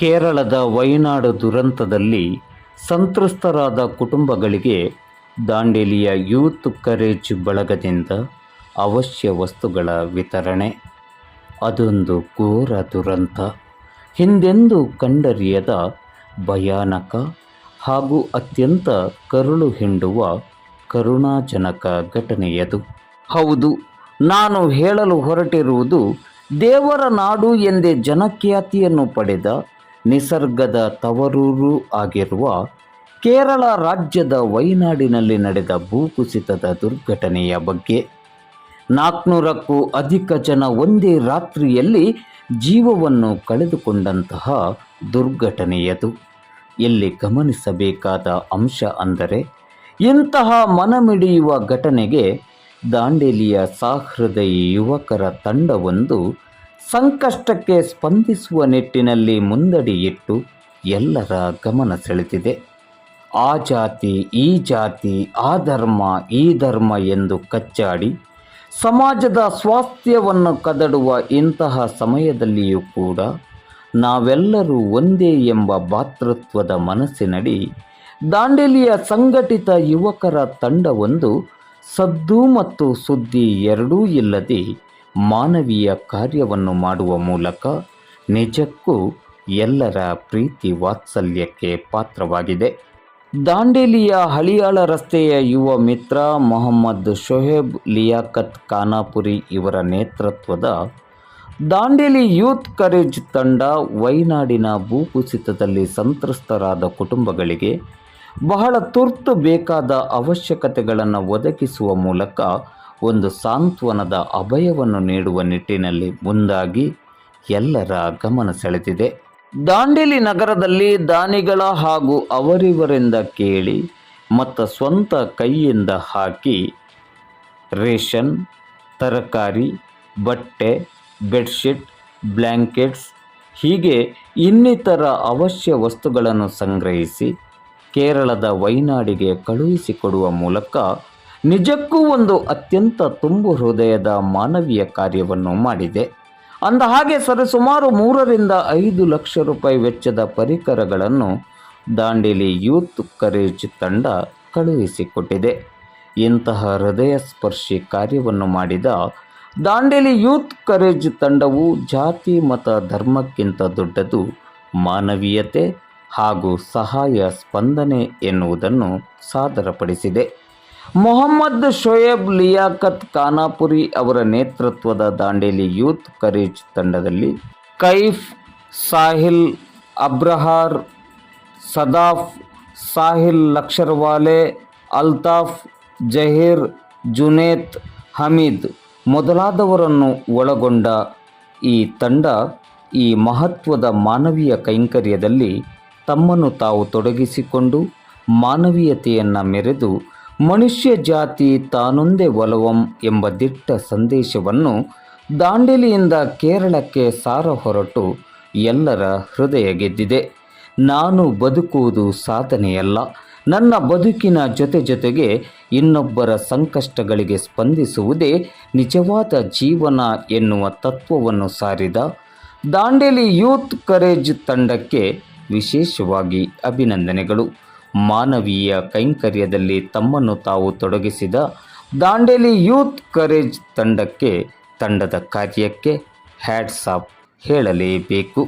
ಕೇರಳದ ವೈನಾಡು ದುರಂತದಲ್ಲಿ ಸಂತ್ರಸ್ತರಾದ ಕುಟುಂಬಗಳಿಗೆ ದಾಂಡೇಲಿಯ ಯೂತ್ ಕರೇಜ್ ಬಳಗದಿಂದ ಅವಶ್ಯ ವಸ್ತುಗಳ ವಿತರಣೆ. ಅದೊಂದು ಘೋರ ದುರಂತ. ಹಿಂದೆಂದೂ ಕಂಡರಿಯದ ಭಯಾನಕ ಹಾಗೂ ಅತ್ಯಂತ ಕರುಳು ಹಿಂಡುವ ಕರುಣಾಜನಕ ಘಟನೆಯದು. ಹೌದು, ನಾನು ಹೇಳಲು ಹೊರಟಿರುವುದು ದೇವರ ನಾಡು ಎಂದೇ ಜನಖ್ಯಾತಿಯನ್ನು ಪಡೆದ ನಿಸರ್ಗದ ತವರೂರು ಆಗಿರುವ ಕೇರಳ ರಾಜ್ಯದ ವೈನಾಡಿನಲ್ಲಿ ನಡೆದ ಭೂಕುಸಿತದ ದುರ್ಘಟನೆಯ ಬಗ್ಗೆ ನಾಲ್ಕುನೂರಕ್ಕೂ ಅಧಿಕ ಜನ ಒಂದೇ ರಾತ್ರಿಯಲ್ಲಿ ಜೀವವನ್ನು ಕಳೆದುಕೊಂಡಂತಹ ದುರ್ಘಟನೆಯದು. ಇಲ್ಲಿ ಗಮನಿಸಬೇಕಾದ ಅಂಶ ಅಂದರೆ ಇಂತಹ ಮನಮಿಡಿಯುವ ಘಟನೆಗೆ ದಾಂಡೇಲಿಯ ಸಹೃದಯಿ ಯುವಕರ ತಂಡವೊಂದು ಸಂಕಷ್ಟಕ್ಕೆ ಸ್ಪಂದಿಸುವ ನಿಟ್ಟಿನಲ್ಲಿ ಮುಂದಡಿಯಿಟ್ಟು ಎಲ್ಲರ ಗಮನ ಸೆಳೆದಿದೆ ಆ ಜಾತಿ, ಈ ಜಾತಿ, ಆ ಧರ್ಮ, ಈ ಧರ್ಮ ಎಂದು ಕಚ್ಚಾಡಿ ಸಮಾಜದ ಸ್ವಾಸ್ಥ್ಯವನ್ನು ಕದಡುವ ಇಂತಹ ಸಮಯದಲ್ಲಿಯೂ ಕೂಡ ನಾವೆಲ್ಲರೂ ಒಂದೇ ಎಂಬ ಭಾತೃತ್ವದ ಮನಸ್ಸಿನಡಿ ದಾಂಡೇಲಿಯ ಸಂಘಟಿತ ಯುವಕರ ತಂಡವೊಂದು ಸದ್ದು ಮತ್ತು ಸುದ್ದಿ ಎರಡೂ ಇಲ್ಲದೆ ಮಾನವೀಯ ಕಾರ್ಯವನ್ನು ಮಾಡುವ ಮೂಲಕ ನಿಜಕ್ಕೂ ಎಲ್ಲರ ಪ್ರೀತಿ ವಾತ್ಸಲ್ಯಕ್ಕೆ ಪಾತ್ರವಾಗಿದೆ. ದಾಂಡೇಲಿಯ ಹಳಿಯಾಳ ರಸ್ತೆಯ ಯುವ ಮಿತ್ರ ಮೊಹಮ್ಮದ್ ಶೊಹೇಬ್ ಲಿಯಾಕತ್ ಖಾನಾಪುರಿ ಇವರ ನೇತೃತ್ವದ ದಾಂಡೇಲಿ ಯೂತ್ ಕರೇಜ್ ತಂಡ ವೈನಾಡಿನ ಭೂಕುಸಿತದಲ್ಲಿ ಸಂತ್ರಸ್ತರಾದ ಕುಟುಂಬಗಳಿಗೆ ಬಹಳ ತುರ್ತು ಬೇಕಾದ ಅವಶ್ಯಕತೆಗಳನ್ನು ಒದಗಿಸುವ ಮೂಲಕ ಒಂದು ಸಾಂತ್ವನದ ಅಭಯವನ್ನು ನೀಡುವ ನಿಟ್ಟಿನಲ್ಲಿ ಮುಂದಾಗಿ ಎಲ್ಲರ ಗಮನ ಸೆಳೆದಿದೆ. ದಾಂಡೇಲಿ ನಗರದಲ್ಲಿ ದಾನಿಗಳ ಹಾಗೂ ಅವರಿವರಿಂದ ಕೇಳಿ ಮತ್ತು ಸ್ವಂತ ಕೈಯಿಂದ ಹಾಕಿ ರೇಷನ್, ತರಕಾರಿ, ಬಟ್ಟೆ, ಬೆಡ್ಶೀಟ್ ಬ್ಲ್ಯಾಂಕೆಟ್ಸ್ ಹೀಗೆ ಇನ್ನಿತರ ಅವಶ್ಯ ವಸ್ತುಗಳನ್ನು ಸಂಗ್ರಹಿಸಿ ಕೇರಳದ ವೈನಾಡಿಗೆ ಕಳುಹಿಸಿಕೊಡುವ ಮೂಲಕ ನಿಜಕ್ಕೂ ಒಂದು ಅತ್ಯಂತ ತುಂಬು ಹೃದಯದ ಮಾನವೀಯ ಕಾರ್ಯವನ್ನು ಮಾಡಿದೆ. ಅಂದ ಹಾಗೆ ಸರಿಸುಮಾರು ಮೂರರಿಂದ ಐದು ಲಕ್ಷ ರೂಪಾಯಿ ವೆಚ್ಚದ ಪರಿಕರಗಳನ್ನು ದಾಂಡೇಲಿ ಯೂತ್ ಕರೇಜ್ ತಂಡ ಕಳುಹಿಸಿಕೊಟ್ಟಿದೆ. ಇಂತಹ ಹೃದಯ ಸ್ಪರ್ಶಿ ಕಾರ್ಯವನ್ನು ಮಾಡಿದ ದಾಂಡೇಲಿ ಯೂತ್ ಕರೇಜ್ ತಂಡವು ಜಾತಿ, ಮತ, ಧರ್ಮಕ್ಕಿಂತ ದೊಡ್ಡದು, ಮಾನವೀಯತೆ ಹಾಗೂ ಸಹಾಯ ಸ್ಪಂದನೆ ಎನ್ನುವುದನ್ನು ಸಾದರಪಡಿಸಿದೆ. ಮೊಹಮ್ಮದ್ ಶೋಯಬ್ ಲಿಯಾಕತ್ ಖಾನಾಪುರಿ ಅವರ ನೇತೃತ್ವದ ದಾಂಡೇಲಿ ಯೂತ್ ಕರೇಜ್ ತಂಡದಲ್ಲಿ ಕೈಫ್ ಸಾಹಿಲ್ ಅಬ್ರಹಾರ್, ಸದಾಫ್ ಸಾಹಿಲ್ ಲಕ್ಷರ್ವಾಲೆ, ಅಲ್ತಾಫ್ ಜಹೀರ್, ಜುನೇತ್ ಹಮೀದ್ ಮೊದಲಾದವರನ್ನು ಒಳಗೊಂಡ ಈ ತಂಡ ಈ ಮಹತ್ವದ ಮಾನವೀಯ ಕೈಂಕರ್ಯದಲ್ಲಿ ತಮ್ಮನ್ನು ತಾವು ತೊಡಗಿಸಿಕೊಂಡು ಮಾನವೀಯತೆಯನ್ನು ಮೆರೆದು ಮನುಷ್ಯ ಜಾತಿ ತಾನೊಂದೇ ಒಲವಂ ಎಂಬ ದಿಟ್ಟ ಸಂದೇಶವನ್ನು ದಾಂಡೇಲಿಯಿಂದ ಕೇರಳಕ್ಕೆ ಸಾರ ಹೊರಟು ಎಲ್ಲರ ಹೃದಯ ಗೆದ್ದಿದೆ. ನಾನು ಬದುಕುವುದು ಸಾಧನೆಯಲ್ಲ. ನನ್ನ ಬದುಕಿನ ಜೊತೆ ಜೊತೆಗೆ ಇನ್ನೊಬ್ಬರ ಸಂಕಷ್ಟಗಳಿಗೆ ಸ್ಪಂದಿಸುವುದೇ ನಿಜವಾದ ಜೀವನ ಎನ್ನುವ ತತ್ವವನ್ನು ಸಾರಿದ ದಾಂಡೇಲಿ ಯೂತ್ ಕರೇಜ್ ತಂಡಕ್ಕೆ ವಿಶೇಷವಾಗಿ ಅಭಿನಂದನೆಗಳು. ಮಾನವೀಯ ಕೈಂಕರ್ಯದಲ್ಲಿ ತಮ್ಮನ್ನು ತಾವು ತೊಡಗಿಸಿದ ದಾಂಡೇಲಿ ಯೂತ್ ಕರೇಜ್ ತಂಡಕ್ಕೆ ತಂಡದ ಕಾರ್ಯಕ್ಕೆ ಹ್ಯಾಟ್ಸ್ ಆಫ್ ಹೇಳಲೇಬೇಕು.